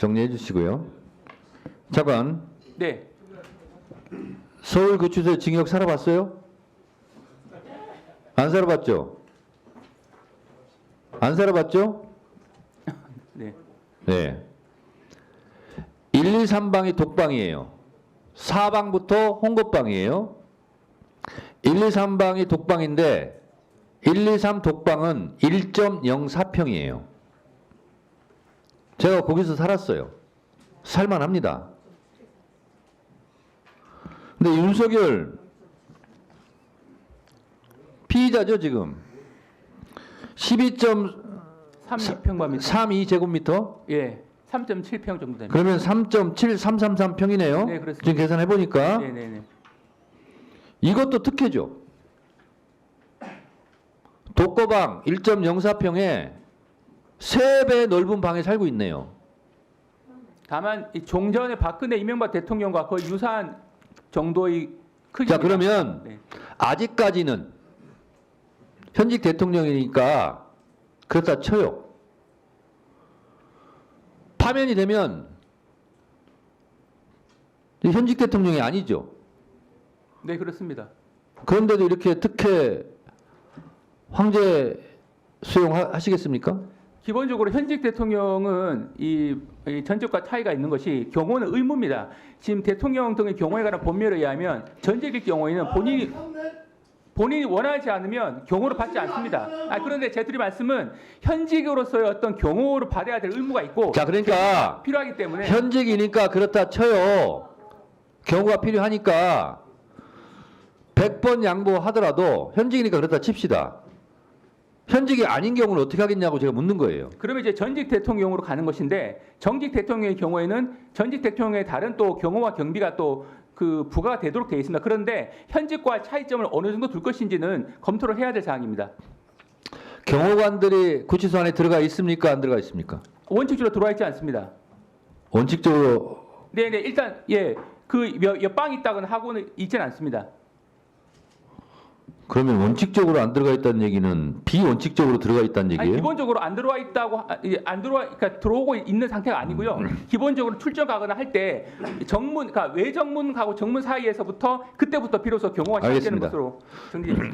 정리해 주시고요. 잠깐 네. 서울 구치소에 징역 살아봤어요? 안 살아봤죠? 안 살아봤죠? 네. 네. 1, 2, 3방이 독방이에요. 4방부터 홍급방이에요. 1, 2, 3방이 독방인데 1, 2, 3 독방은 1.04평이에요. 제가 거기서 살았어요. 살만합니다. 근데 윤석열 피의자죠 지금 12.32 32평방미터. 제곱미터 예. 3.7평 정도 됩니다. 그러면 3.7333평이네요. 네, 그렇습니다. 지금 계산해 보니까 네, 네, 네. 이것도 특혜죠. 독거방 1.04평에 3배 넓은 방에 살고 있네요. 다만 이 종전의 박근혜 이명박 대통령과 거의 유사한 정도의 크기. 자, 그러면 네. 아직까지는 현직 대통령이니까 그렇다 쳐요. 파면이 되면 현직 대통령이 아니죠. 네, 그렇습니다. 그런데도 이렇게 특혜 황제 수용하시겠습니까? 기본적으로 현직 대통령은 이, 이 전적과 차이가 있는 것이 경호는 의무입니다. 지금 대통령 등의 경호에 관한 법률에 의하면 전직일 경우에는 본인이 본인이 원하지 않으면 경호를 받지 않습니다. 아, 그런데 제 드릴 말씀은 현직으로서의 어떤 경호를 받아야 될 의무가 있고 자, 그러니까 필요하기 때문에 현직이니까 그렇다 쳐요. 경우가 필요하니까 100번 양보하더라도 현직이니까 그렇다 칩시다. 현직이 아닌 경우는 어떻게 하겠냐고 제가 묻는 거예요. 그러면 이제 전직 대통령으로 가는 것인데 정직 대통령의 경우에는 전직 대통령의 다른 또 경호와 경비가 또 그 부과가 되도록 되어 있습니다. 그런데 현직과 차이점을 어느 정도 둘 것인지는 검토를 해야 될 사항입니다. 경호관들이 구치소 안에 들어가 있습니까? 안 들어가 있습니까? 원칙적으로 들어와 있지 않습니다. 원칙적으로 네네 일단 예그몇빵 있다거나 하고는 있지는 않습니다. 그러면 원칙적으로 안 들어가 있다는 얘기는 비원칙적으로 들어가 있다는 아니 얘기예요? 기본적으로 안 들어와 있다고 안 들어와 그러니까 들어오고 있는 상태가 아니고요. 음. 기본적으로 출정 가거나 할 때 정문 그러니까 외정문하고 정문 사이에서부터 그때부터 비로소 경호가 시작되는. 것으로 정리됩니다.